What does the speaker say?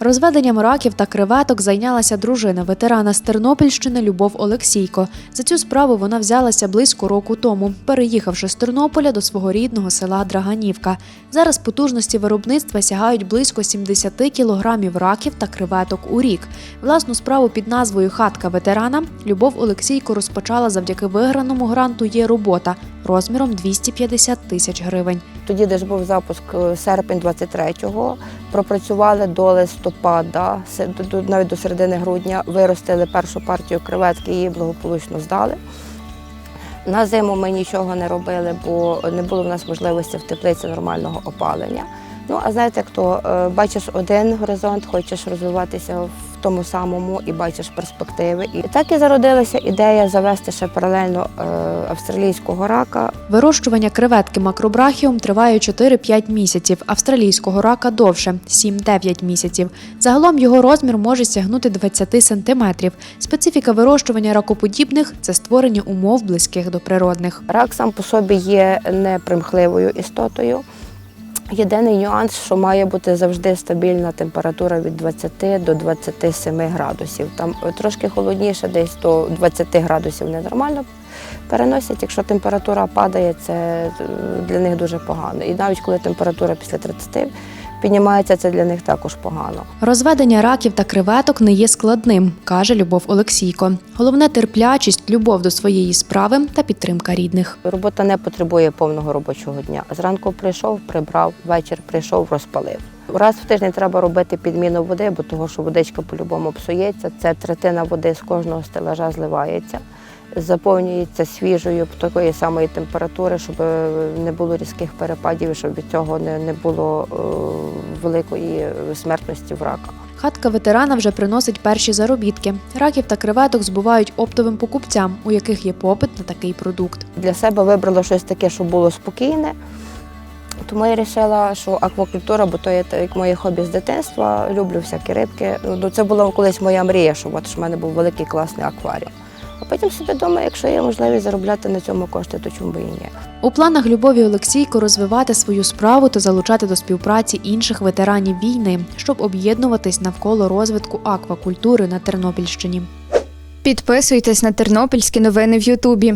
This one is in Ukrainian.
Розведенням раків та креветок зайнялася дружина ветерана з Тернопільщини Любов Олексійко. За цю справу вона взялася близько року тому, переїхавши з Тернополя до свого рідного села Драганівка. Зараз потужності виробництва сягають близько 70 кілограмів раків та креветок у рік. Власну справу під назвою Хатка ветерана Любов Олексійко розпочала завдяки виграному гранту Є робота розміром 250 тисяч гривень. Тоді десь був запуск е, серпень 23-го. Пропрацювали до листопада, навіть до середини грудня, виростили першу партію креветки, її благополучно здали. На зиму ми нічого не робили, бо не було в нас можливості в теплиці нормального опалення. Ну, а знаєте, як то е, бачиш один горизонт, хочеш розвиватися в тому самому і бачиш перспективи. І так і зародилася ідея завести ще паралельно е, австралійського рака Вирощування креветки макробрахіум триває 4-5 місяців, австралійського рака довше 7-9 місяців. Загалом його розмір може сягнути 20 сантиметрів. Специфіка вирощування ракоподібних це створення умов близьких до природних. Рак сам по собі є непримхливою істотою. Єдиний нюанс, що має бути завжди стабільна температура від 20 до 27 градусів. Там е, трошки холодніше, десь до 20 градусів ненормально переносять. Якщо температура падає, це е, для них дуже погано. І навіть коли температура після 30 піднімається, це для них також погано. Розведення раків та креветок не є складним, каже Любов Олексійко. Головне терплячість, любов до своєї справи та підтримка рідних. Робота не потребує повного робочого дня. Зранку прийшов, прибрав, вечір прийшов, розпалив. Раз в тиждень треба робити підміну води, бо того, що водичка по-любому псується. Це третина води з кожного стелажа зливається, заповнюється свіжою такої самої температури, щоб не було різких перепадів, щоб від цього не, не було е, великої смертності в рака. Хатка ветерана вже приносить перші заробітки. Раків та креветок збувають оптовим покупцям, у яких є попит на такий продукт. Для себе вибрала щось таке, що було спокійне. Тому я вирішила, що аквакультура, бо то є як моє хобі з дитинства, люблю всякі рибки. Ну, Це була колись моя мрія, що от в мене був великий класний акваріум. А потім собі вдома, якщо є можливість заробляти на цьому кошти, то чому би і ні. У планах Любові Олексійко розвивати свою справу та залучати до співпраці інших ветеранів війни, щоб об'єднуватись навколо розвитку аквакультури на Тернопільщині. Підписуйтесь на тернопільські новини в Ютубі.